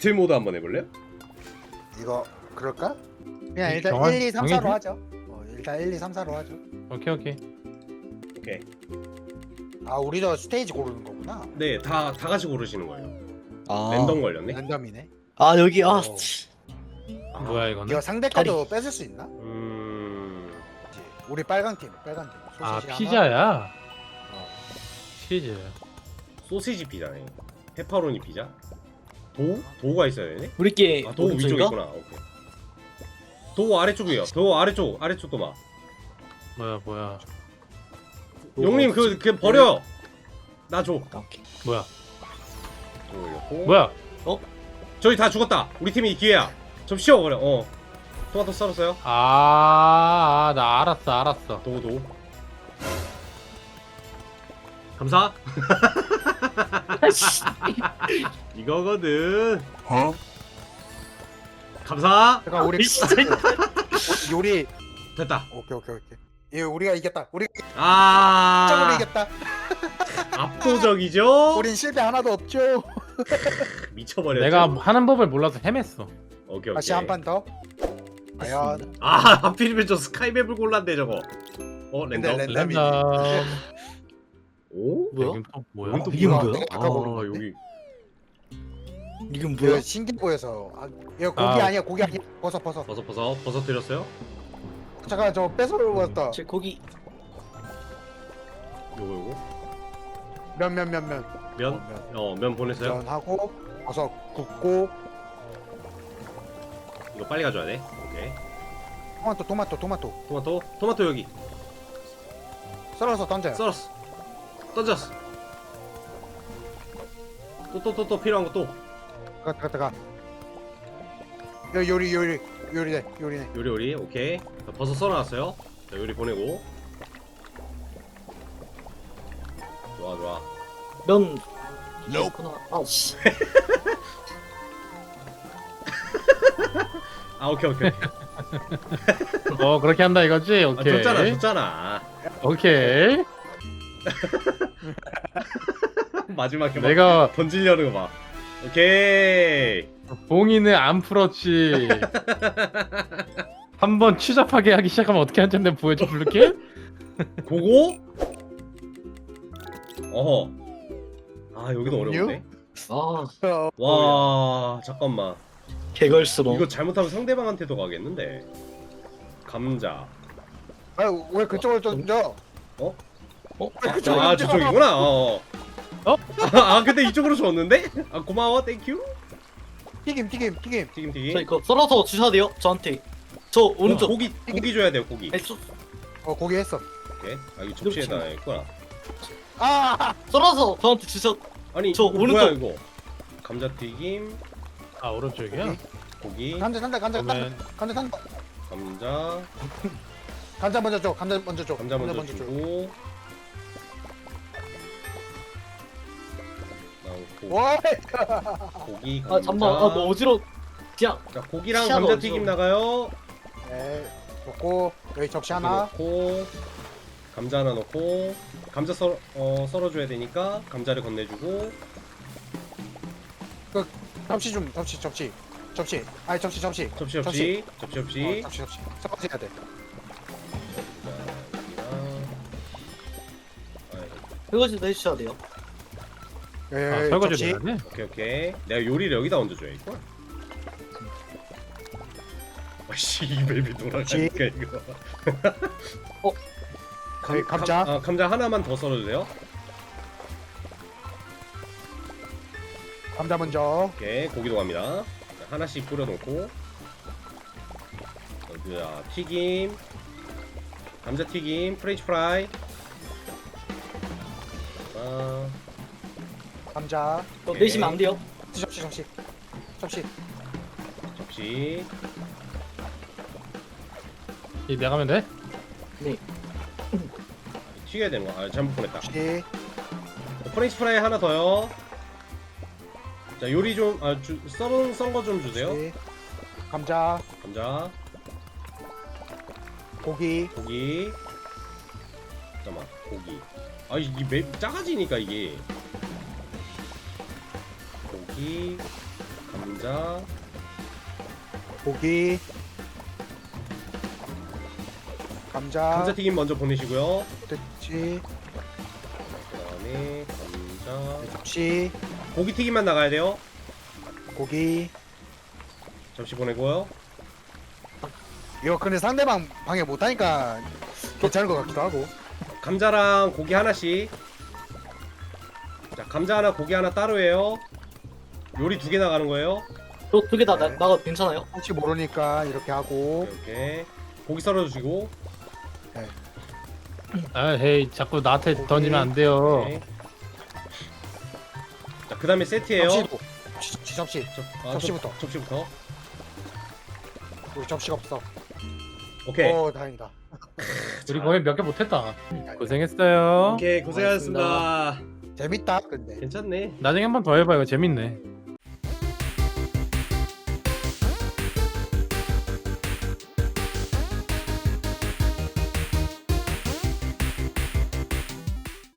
배틀 모드 한번 해볼래요? 이거 그럴까? 그냥 일단 정한- 1, 2, 3, 4로 정해줘? 하죠. 어, 일단 1, 2, 3, 4로 하죠. 오케이 오케이. 오케이. 아 우리도 스테이지 고르는 거구나. 네, 다, 다 같이 고르시는 거예요. 아, 랜덤 걸렸네. 랜덤이네. 아 여기 아 어. 치. 아, 뭐야 이거는? 이거 상대 거도 뺏을 수 있나? 음. 그치. 우리 빨간 팀, 빨간 팀. 아 소시지 하나. 피자야. 어. 치즈. 소시지 피자네. 페퍼로니 피자. 도? 도가 있어야 되네? 우리께 아, 도 위쪽에 있구나. 오케이. 도 아래쪽이요. 도 아래쪽, 아래쪽 도마. 뭐야 뭐야 용님 그, 그 버려. 나 줘. 오케이. 뭐야 도 올렸고. 뭐야? 저희 다 죽었다. 우리 팀이 기회야. 좀 쉬어버려. 어. 토마토 썰었어요? 아, 아, 나 알았어 알았어. 도, 도. 감사. 이거거든. 어? 감사. 잠깐 우리 진짜. 요리. 됐다. 오케이 오케이 오케이. 예, 우리가 이겼다. 우리 아. 이겼다. 압도적이죠? 우린 실패 하나도 없죠. 미쳐버렸죠? 내가 하는 법을 몰라서 헤맸어. 오케이, 오케이. 다시 한 판 더. 과연 아, 하필이면 저 스카이맵을 골랐네, 저거. 어, 랜덤? 근데 랜덤이지. 랜덤. 오? 뭐야? 또 뭐야? 이건 또 이게 뭐야? 뭐야? 아, 건데? 여기. 이건 이거 뭐야? 신기 보여서. 아, 이거 고기 아. 아 니야 고기 아니야. 벗어 벗어. 버섯, 버섯. 버섯 드렸어요? 잠깐 저 뺏어 왔다. 제 고기 요거, 요거. 면면면 면. 면? 면. 어, 면 보내세요. 면하고 버섯 굽고 이거 빨리 가져야 돼. 오케이. 토마토 토마토 토마토 토마토. 토마토 여기. 썰어서 던져요. 썰었어. 던졌어. 또, 또, 또, 또 필요한 거 또. 가 가, 가. 요 요리 요리 요리네 요리네. 요리, 요리. 오케이. 자, 버섯 썰어놨어요. 자, 요리 보내고. 좋아, 좋아. 면 있구나. 아씨. 아, 오케이, 오케이. 오케이. 어 그렇게 한다 이거지? 아, 오케이. 줬잖아, 줬잖아. 오케이. 마지막에 막 내가 던지려는 거 봐. 오케이. 봉이는 안 풀었지. 한번 추잡하게 하기 시작하면 어떻게 하는지 보여줘 블루킬? 고고? 어허. 아 여기도 어려운데. 아 어, 와 잠깐만. 개걸스러. 이거 잘못하면 상대방한테도 가겠는데. 감자. 아왜 그쪽으로 던져? 어? 아 저쪽이구나. 어. 어? 아, 아 근데 이쪽으로 줬는데? 아 고마워, 땡큐. 튀김 튀김 튀김. 튀김 튀김. 저 이거 썰어서 주셔야 돼요. 저한테. 저 오른쪽. 어, 고기 고기 줘야 돼요 고기. 아니, 저- 어 고기 했어. 오케이. 아 이거 접시에다 했구나. 아 썰어서 저한테 주셔. 아니 저 이거 오른쪽. 뭐야 이거? 감자 튀김, 아 오른쪽이야? 고기, 간자 간자 간자 그러면 간자 간자 감자, 간자 먼저 줘. 간자 먼저 줘. 감자 먼저 줘. 주고. 그다음 와 고기, 감자. 아 잠만. 아 너 어지러. 그냥 자 고기랑 시야가 감자 어지러워. 튀김 나가요. 네 좋고 여기 접시 고기 하나. 넣고 감자 하나 넣고 감자 썰 어, 썰어줘야 되니까 감자를 건네주고 접시 좀 접시 접시 접시. 아니 접시 접시. 접시 접시 접시 접시. 어, 접시 접시. 접시 해야 돼. 자, 여기랑 아이, 설거지도 해주셔야 돼요. 예, 아 설거지 접시. 해야 돼? 오케이 오케이 내가 요리를 여기다 얹어줘야겠구나 아씨 이 맵이 돌아가니까 이거 어? 네, 감자. 감, 아, 감자 하나만 더 썰어주세요 감자 먼저. 오케이 고기도 갑니다 자, 하나씩 뿌려놓고 여기야 튀김 감자 튀김 프렌치 프라이 아, 감자. 너 오케이. 내시면 안 돼요. 접시 접시. 접시. 접시 이 내가면 돼? 튀겨야 되는 거. 아 잘못 보냈다. 접시. 프렌치 프라이 하나 더요. 자 요리 좀, 아 주, 썰은 썬거 좀 주세요. 접시. 감자. 감자, 고기. 고기. 잠깐만, 고기. 아 이게 맵 작아지니까 이게. 고기, 감자. 고기. 감자. 감자튀김 먼저 보내시고요. 됐지 그다음에 감자. 접시 고기 튀김만 나가야 돼요. 고기. 접시 보내고요. 이거 근데 상대방 방해 못하니까 괜찮은 것 같기도 하고. 감자랑 고기 하나씩. 자 감자 하나 고기 하나 따로예요 요리 두 개 나가는 거예요? 저두 개 다 네. 나가도 괜찮아요? 혹시 모르니까 이렇게 하고. 이렇게 고기 썰어 주시고. 아 헤이 자꾸 나한테. 던지면 안 돼요. 네. 자그 다음에 세트예요. 접시도 접시, 접시 접, 아, 접시부터. 접, 접시부터. 우리 접시가 없어. 오케이. 어 다행이다. 우리 거의 몇 개 못했다. 고생했어요. 오케이 고생하셨습니다. 재밌다 근데. 괜찮네. 나중에 한 번 더 해봐 이거 재밌네